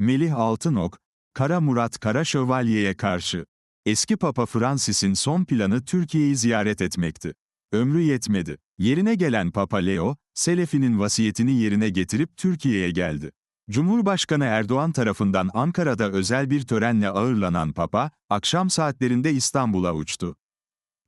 Melih Altınok, Kara Murat Kara Şövalye'ye karşı. Eski Papa Francis'in son planı Türkiye'yi ziyaret etmekti. Ömrü yetmedi. Yerine gelen Papa Leo, Selefi'nin vasiyetini yerine getirip Türkiye'ye geldi. Cumhurbaşkanı Erdoğan tarafından Ankara'da özel bir törenle ağırlanan Papa, akşam saatlerinde İstanbul'a uçtu.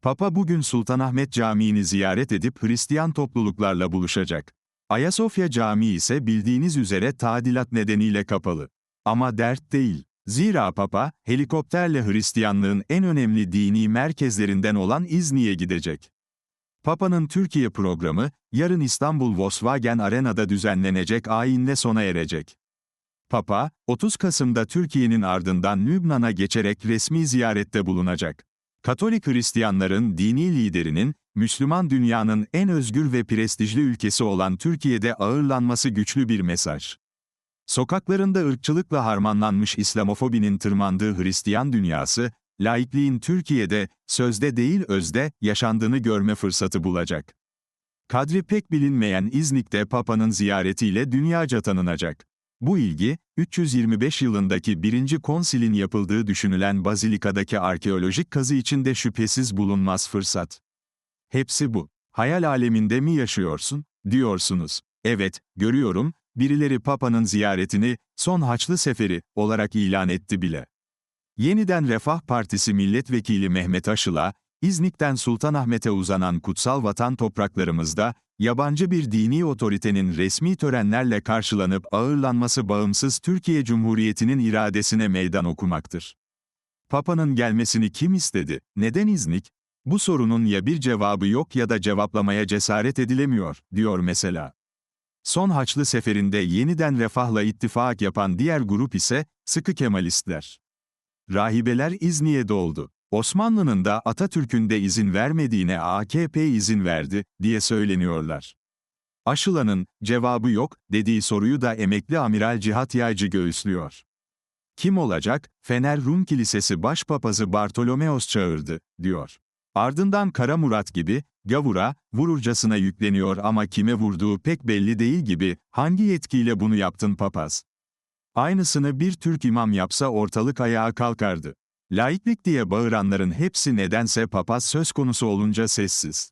Papa bugün Sultanahmet Camii'ni ziyaret edip Hristiyan topluluklarla buluşacak. Ayasofya Camii ise bildiğiniz üzere tadilat nedeniyle kapalı. Ama dert değil. Zira Papa, helikopterle Hristiyanlığın en önemli dini merkezlerinden olan İzni'ye gidecek. Papa'nın Türkiye programı, yarın İstanbul Volkswagen Arena'da düzenlenecek ayinle sona erecek. Papa, 30 Kasım'da Türkiye'nin ardından Lübnan'a geçerek resmi ziyarette bulunacak. Katolik Hristiyanların dini liderinin, Müslüman dünyanın en özgür ve prestijli ülkesi olan Türkiye'de ağırlanması güçlü bir mesaj. Sokaklarında ırkçılıkla harmanlanmış İslamofobinin tırmandığı Hristiyan dünyası, laikliğin Türkiye'de, sözde değil özde, yaşandığını görme fırsatı bulacak. Kadri pek bilinmeyen İznik'te Papa'nın ziyaretiyle dünyaca tanınacak. Bu ilgi, 325 yılındaki birinci konsilin yapıldığı düşünülen Bazilika'daki arkeolojik kazı içinde şüphesiz bulunmaz fırsat. Hepsi bu. Hayal aleminde mi yaşıyorsun, diyorsunuz. Evet, görüyorum, birileri Papa'nın ziyaretini, son Haçlı Seferi, olarak ilan etti bile. Yeniden Refah Partisi Milletvekili Mehmet Aşıl'a, İznik'ten Sultanahmet'e uzanan kutsal vatan topraklarımızda, yabancı bir dini otoritenin resmi törenlerle karşılanıp ağırlanması bağımsız Türkiye Cumhuriyeti'nin iradesine meydan okumaktır. Papa'nın gelmesini kim istedi, neden İznik? Bu sorunun ya bir cevabı yok ya da cevaplamaya cesaret edilemiyor, diyor mesela. Son Haçlı Seferi'nde yeniden refahla ittifak yapan diğer grup ise, sıkı Kemalistler. Rahibeler İzni'ye doldu. Osmanlı'nın da Atatürk'ün de izin vermediğine AKP izin verdi, diye söyleniyorlar. Aşılanın, cevabı yok, dediği soruyu da emekli amiral Cihat Yaycı göğüslüyor. Kim olacak, Fener Rum Kilisesi Başpapazı Bartolomeos çağırdı, diyor. Ardından Kara Murat gibi, gavura, vururcasına yükleniyor ama kime vurduğu pek belli değil gibi, hangi yetkiyle bunu yaptın papaz? Aynısını bir Türk imam yapsa ortalık ayağa kalkardı. Laiklik diye bağıranların hepsi nedense papaz söz konusu olunca sessiz.